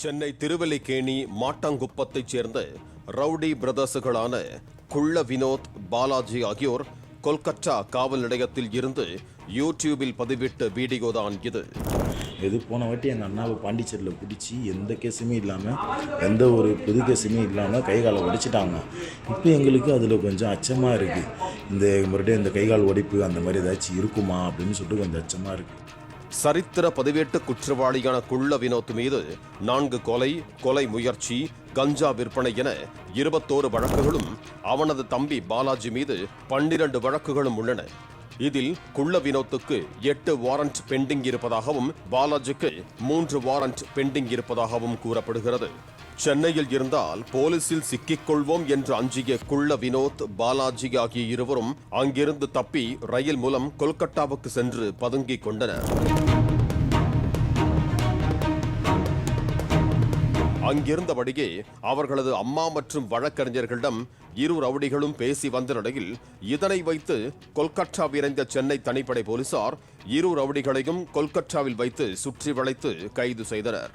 சென்னை திருவல்லிக்கேணி மாட்டாங்குப்பத்தைச் சேர்ந்த ரவுடி பிரதர்ஸுகளான குள்ள வினோத் பாலாஜி ஆகியோர் கொல்கத்தா காவல் நிலையத்தில் இருந்து யூடியூபில் பதிவிட்ட வீடியோதான் இது. எது போன வாட்டி எங்கள் அண்ணாவை பாண்டிச்சேரியில் பிடிச்சி எந்த கேஸுமே இல்லாமல் எந்த ஒரு புது கேஸுமே இல்லாமல் கை காலை உடைச்சிட்டாங்க. இப்போ எங்களுக்கு அதில் கொஞ்சம் அச்சமாக இருக்குது இந்த மறுபடியும் இந்த கை கால் உடைப்பு அந்த மாதிரி ஏதாச்சும் இருக்குமா அப்படின்னு சொல்லிட்டு கொஞ்சம் அச்சமாக இருக்குது சரித்திர பதிவேட்டு குற்றவாளியான குள்ள வினோத் மீது நான்கு கொலை கொலை முயற்சி கஞ்சா விற்பனை என இருபத்தோரு வழக்குகளும் அவனது தம்பி பாலாஜி மீது பன்னிரண்டு வழக்குகளும் உள்ளன. இதில் குள்ள வினோத்துக்கு எட்டு வாரண்ட் பெண்டிங் இருப்பதாகவும் பாலாஜிக்கு மூன்று வாரண்ட் பெண்டிங் இருப்பதாகவும் கூறப்படுகிறது. சென்னையில் இருந்தால் போலீசில் சிக்கிக் கொள்வோம் என்று அஞ்சிய குள்ள வினோத் பாலாஜி ஆகிய இருவரும் அங்கிருந்து தப்பி ரயில் மூலம் கொல்கத்தாவுக்கு சென்று பதுங்கிக் கொண்டனர். அங்கிருந்தபடியே அவர்களது அம்மா மற்றும் வழக்கறிஞர்களிடம் இரு ரவுடிகளும் பேசி வந்த நிலையில் இதனை வைத்து கொல்கத்தா விரைந்த சென்னை தனிப்படை போலீசார் இரு ரவுடிகளையும் கொல்கத்தாவில் வைத்து சுற்றி வளைத்து கைது செய்தனர்.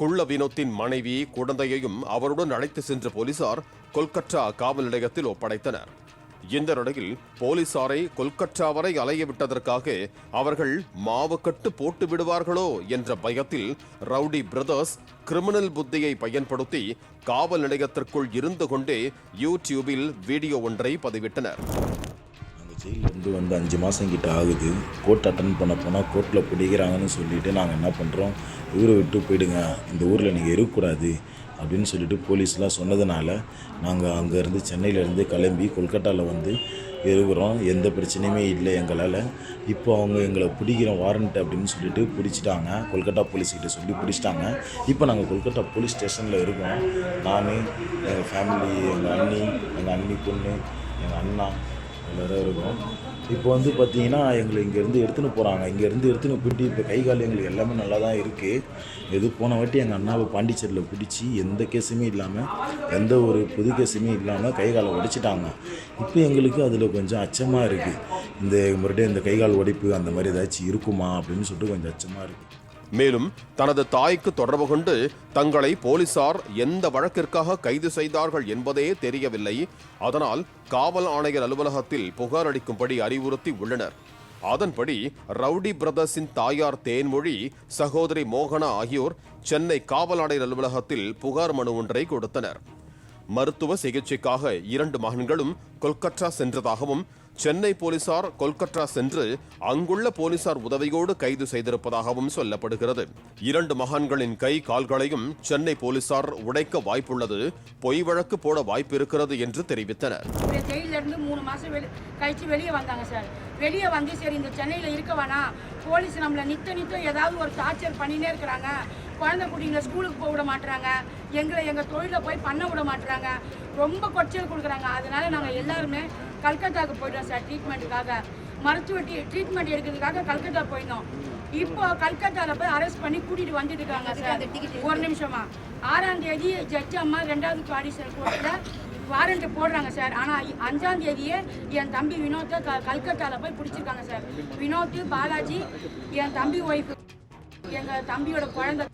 குள்ள வினோத்தின் மனைவி குழந்தையையும் அவருடன் அழைத்து சென்ற போலீசார் கொல்கத்தா காவல் நிலையத்தில் ஒப்படைத்தனர். இந்த நிலையில் போலீசாரை கொல்கத்தா வரை அலைய விட்டதற்காக அவர்கள் மாவுக்கட்டு போட்டு விடுவார்களோ என்ற பயத்தில் ரவுடி பிரதர்ஸ் கிரிமினல் புத்தியை பயன்படுத்தி காவல் நிலையத்திற்குள் இருந்து கொண்டே யூடியூபில் வீடியோ ஒன்றை பதிவிட்டனர். நாங்கள் வந்து அஞ்சு மாதம் கிட்ட ஆகுது. கோர்ட் அட்டன் பண்ண போனால் கோர்ட்டில் பிடிக்கிறாங்கன்னு சொல்லிட்டு நாங்கள் என்ன பண்ணுறோம் ஊரை விட்டு போயிடுங்க. இந்த ஊரில் நீங்கள் இருக்கக்கூடாது. அப்படின்னு சொல்லிட்டு போலீஸ்லாம் சொன்னதுனால நாங்கள் அங்கேருந்து சென்னையிலேருந்து கிளம்பி கொல்கட்டாவில் வந்து இருக்கிறோம் எந்த பிரச்சனையுமே இல்லை எங்களால். இப்போ அவங்க எங்களை பிடிக்கிற வாரண்ட் அப்படின்னு சொல்லிட்டு பிடிச்சிட்டாங்க. கொல்கட்டா போலீஸ்கிட்ட சொல்லி பிடிச்சிட்டாங்க. இப்போ நாங்கள் கொல்கட்டா போலீஸ் ஸ்டேஷனில் இருக்கோம். நான் எங்கள் ஃபேமிலி எங்கள் அண்ணி எங்கள் அண்ணி பொண்ணு எங்கள் அண்ணா எல்லோரும் இருக்கும். இப்போ வந்து பார்த்தீங்கன்னா எங்களை இங்கேருந்து எடுத்துன்னு போகிறாங்க இங்கேருந்து எடுத்துன்னு போயிட்டு இப்போ கை கால் எங்களுக்கு எல்லாமே நல்லா தான் இருக்குது எது போன வாட்டி எங்கள் அண்ணாவை பாண்டிச்சேரியில் பிடிச்சி எந்த கேஸுமே இல்லாமல் எந்த ஒரு புது கேஸுமே இல்லாமல் கை காலை உடைச்சிட்டாங்க. இப்போ எங்களுக்கு அதில் கொஞ்சம் அச்சமாக இருக்குது இந்த மறுபடியும் இந்த கை கால் உடைப்பு அந்த மாதிரி ஏதாச்சும் இருக்குமா அப்படின்னு சொல்லிட்டு கொஞ்சம் அச்சமாக இருக்குது மேலும் தனது தாய்க்கு தொடர்பு கொண்டு தங்களை போலீசார் எந்த வழக்கிற்காக கைது செய்தார்கள் என்பதே தெரியவில்லை. அதனால் காவல் ஆணையர் அலுவலகத்தில் புகார் அளிக்கும்படி அறிவுறுத்தி உள்ளனர். அதன்படி ரவுடி பிரதர்ஸின் தாயார் தேன்மொழி சகோதரி மோகனா ஆகியோர் சென்னை காவல் ஆணையர் அலுவலகத்தில் புகார் மனு ஒன்றை கொடுத்தனர். மருத்துவ சிகிச்சைக்காக இரண்டு மகன்களும் கொல்கத்தா சென்றதாகவும் சென்னை போலீசார் கொல்கத்தா சென்று அங்குள்ள போலீசார் உதவியோடு கைது செய்திருப்பதாகவும் சொல்லப்படுகிறது. இரண்டு மகான்களின் கை கால்களையும் சென்னை போலீசார் உடைக்க வாய்ப்புள்ளது. பொய் வழக்கு போட வாய்ப்பு இருக்கிறது என்று தெரிவித்தனர். ஜெயிலிருந்து இருந்து மூணு மாசம் வெளி கழிச்சு வெளியே வந்தாங்க சார். வெளியே வந்து சரி இந்த சென்னையில் இருக்க வேணாம். போலீஸ் நம்மளை நித்த நித்தம் ஏதாவது ஒரு டார்ச்சர் பண்ணினே இருக்கிறாங்க. குழந்தை குட்டிங்களை ஸ்கூலுக்கு போக விட மாட்டுறாங்க எங்களை எங்கள் தொழிலை போய் பண்ண விட மாட்டுறாங்க ரொம்ப கொச்சல் கொடுக்குறாங்க. அதனால நாங்கள் எல்லாருமே கல்கத்தாவுக்கு போயிட்டோம் சார் ட்ரீட்மெண்ட்டுக்காக மருத்துவ ட்ரீ ட்ரீட்மெண்ட் எடுக்கிறதுக்காக கல்கத்தா போயிருந்தோம். இப்போ கல்கத்தாவில் போய் அரெஸ்ட் பண்ணி கூட்டிட்டு வந்துட்டு இருக்காங்க சார். ஒரு நிமிஷமா. ஆறாம் தேதி ஜட்ஜ் அம்மா ரெண்டாவது பாடிஷன் கோர்ட்டில் வாரண்ட் போடுறாங்க சார். ஆனால் அஞ்சாம் தேதியே என் தம்பி வினோத்தை க கல்கத்தாவில் போய் பிடிச்சிருக்காங்க சார். வினோத் பாலாஜி என் தம்பி ஒய்ஃபு எங்கள் தம்பியோட குழந்தை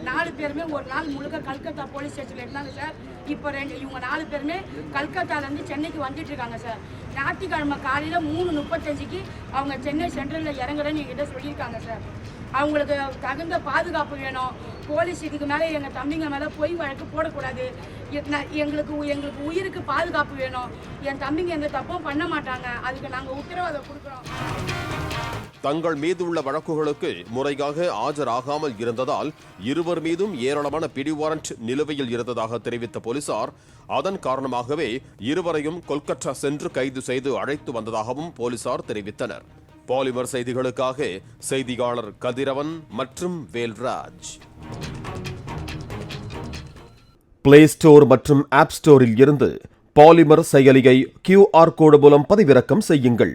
நாலு பேருமே ஒரு நாள் முழுக்க கல்கத்தா போலீஸ் ஸ்டேஷனில் இருந்தாங்க சார். இப்போ ரெண்டு இவங்க நாலு பேருமே கல்கத்தாலேருந்து சென்னைக்கு வந்துட்டு இருக்காங்க சார். ஞாயிற்றுக்கிழமை காலையில் மூணு முப்பத்தஞ்சுக்கு அவங்க சென்னை சென்ட்ரலில் இறங்குறேன்னு என்கிட்ட சொல்லியிருக்காங்க சார். அவங்களுக்கு தகுந்த பாதுகாப்பு வேணும். போலீஸ் இதுக்கு மேலே எங்கள் தம்பிங்க மேலே பொய் வழக்கு போடக்கூடாது. எ- ந- எங்களுக்கு எங்களுக்கு உயிருக்கு பாதுகாப்பு வேணும். என் தம்பிங்க எந்த தப்பும் பண்ண மாட்டாங்க. அதுக்கு நாங்கள் உத்தரவாதம் கொடுக்குறோம். தங்கள் மீது உள்ள வழக்குகளுக்கு முறையாக ஆஜராகாமல் இருந்ததால் இருவர் மீதும் ஏராளமான பிடி வாரண்ட் நிலுவையில் இருந்ததாக தெரிவித்த போலீசார் அதன் காரணமாகவே இருவரையும் கொல்கத்தா சென்று கைது செய்து அழைத்து வந்ததாகவும் போலீசார் தெரிவித்தனர். பாலிமர் செய்திகளுக்காக செய்தியாளர் கதிரவன் மற்றும் வேல்ராஜ். பிளே ஸ்டோர் மற்றும் ஆப் ஸ்டோரில் இருந்து பாலிமர் செயலியை கியூஆர் கோடு மூலம் பதிவிறக்கம் செய்யுங்கள்.